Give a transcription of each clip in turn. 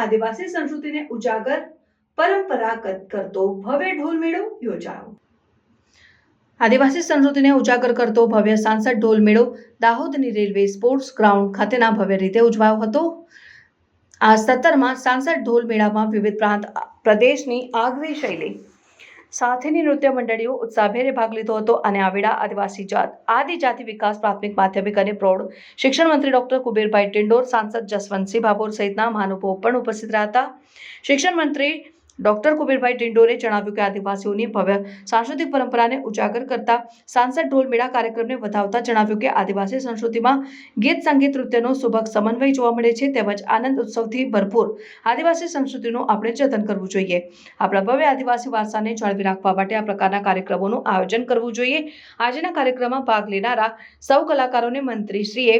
આદિવાસી સંસ્કૃતિને ઉજાગર પરંપરાગત કરતો ભવ્ય ઢોલ મેળો યોજાયો. આદિવાસી સંસ્કૃતિને ઉજાગર કરતો ભવ્ય સાંસદ ઢોલ મેળો દાહોદની રેલવે સ્પોર્ટ્સ ગ્રાઉન્ડ ખાતેના ભવ્ય રીતે ઉજવાયો હતો. આ સત્તરમાં સાંસદ ઢોલ મેળામાં વિવિધ પ્રાંત, પ્રદેશની આગવી શૈલી સાથેની નૃત્ય મંડળીઓ ઉત્સાહભેરે ભાગ લીધો હતો અને આવેડા આદિવાસી જાત, આદિજાતિ વિકાસ પ્રાથમિક માધ્યમિક અને પ્રૌઢ શિક્ષણ મંત્રી ડોક્ટર કુબેરભાઈ ટિંડોર, સાંસદ જસવંતસિંહ ભાભોર સહિતના મહાનુભાવો પણ ઉપસ્થિત રહ્યા હતા. શિક્ષણ મંત્રી ડોક્ટર કુબેરભાઈ ટિંડોરે જણાવ્યું કે આદિવાસીઓની ભવ્ય સાંસ્કૃતિક પરંપરાને ઉજાગર કરતા સાંસદ ઢોલ મેળા કાર્યક્રમને વધાવતા જણાવ્યું કે આદિવાસી સંસ્કૃતિમાં ગીત, સંગીત, નૃત્યનો સુભગ સમન્વય જોવા મળે છે. તેમજ આનંદ ઉત્સવથી ભરપૂર આદિવાસી સંસ્કૃતિનું આપણે જતન કરવું જોઈએ. આપણા ભવ્ય આદિવાસી વારસાને જાળવી રાખવા માટે આ પ્રકારના કાર્યક્રમોનું આયોજન કરવું જોઈએ. આજના કાર્યક્રમમાં ભાગ લેનારા સૌ કલાકારોને મંત્રીશ્રીએ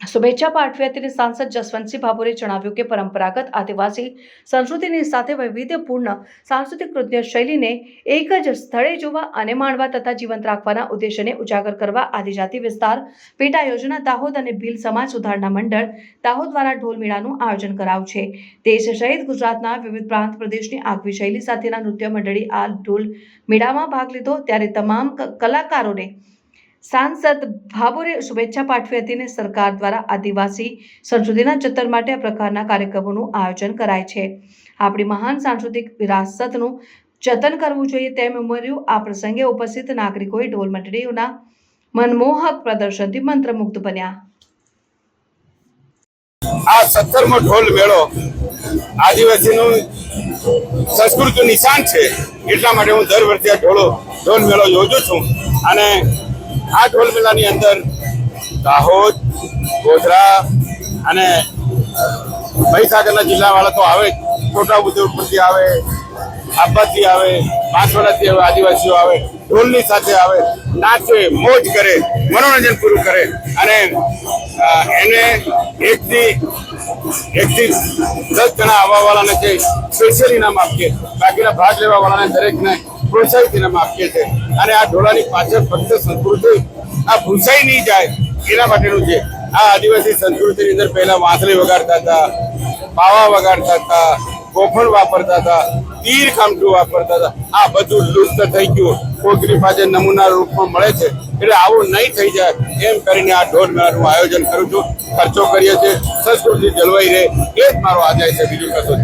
શુભેચ્છા પાઠવી હતી સાંસદ જસવંતસિંહ ભાભોરે જણાવ્યું કે પરંપરાગત આદિવાસી સંસ્કૃતિની સાથે વૈવિધ્યપૂર્ણ સાંસ્કૃતિક નૃત્ય શૈલીને એક જ સ્થળે જોવા અને માણવા તથા જીવંત રાખવાના ઉદ્દેશ્યને ઉજાગર કરવા આદિજાતિ વિસ્તાર, પેટા યોજના દાહોદ અને ભીલ સમાજ સુધારણા મંડળ દાહોદ દ્વારા ઢોલ મેળાનું આયોજન કરાયું છે. દેશ સહિત ગુજરાતના વિવિધ પ્રાંત પ્રદેશની આગવી શૈલી સાથેના નૃત્ય મંડળી આ ઢોલ મેળામાં ભાગ લીધો. ત્યારે તમામ કલાકારોને સાંસદ ભાભોરે શુભેચ્છા પાઠવી હતી અને સરકાર દ્વારા આદિવાસી સંસ્કૃતિના જતન માટે આ પ્રકારના કાર્યક્રમોનું આયોજન કરાય છે. આપણી મહાન સાંસ્કૃતિક વિરાસતનું જતન કરવું જોઈએ તેમ ઉમેર્યું. આ પ્રસંગે ઉપસ્થિત નાગરિકોએ ઢોલ મંડળીઓના મનમોહક પ્રદર્શનથી મંત્રમુગ્ધ બન્યા. આ સત્તરમો ઢોલ મેળો આદિવાસીનું સંસ્કૃતિનું નિશાન છે. એટલા માટે હું દર વર્ષે ઢોલો ઢોલ મેળો યોજું છું. અને આ ઢોલ મેળાની અંદર દાહોદ, ગોધરા અને મહીસાગરના જિલ્લાવાળા તો આવે જ. છોટાઉદેપુરથી આવે આબાથી આવે, બાંસવાડાથી આવે, આદિવાસીઓ આવે, ઢોલની સાથે આવે, નાચે, મોજ કરે, મનોરંજન પૂરું કરે અને એને એકથી એકથી દસ જણા આવવા વાળાને સ્પેશિયલ ઇનામ આપીએ બાકીના ભાગ લેવાવાળાને દરેકને પ્રોત્સાહિત ઇનામ આપીએ છીએ. અને આ ઢોળાની પાછળ ફક્ત સંસ્કૃતિ, આ ભૂસાઈ નહીં જાય, એના માટેનું છે આ આદિવાસી સંસ્કૃતિની અંદર પહેલા વાંસળી વગાડતા હતા, પાવા વગાડતા હતા કોફણ વાપરતા હતા, તીર કામઠું વાપરતા હતા. આ બધું લુપ્ત થઈ ગયું. કોકરી પાસે નમૂના રૂપમાં મળે છે, એટલે આવું નહીં થઈ જાય. એમ કરીને આ ઢોર મેળાનું આયોજન કરું છું. ખર્ચો કરીએ છીએ, સંસ્કૃતિ જળવાઈ રહે. એ જ મારો આદાય છે, બીજું કશું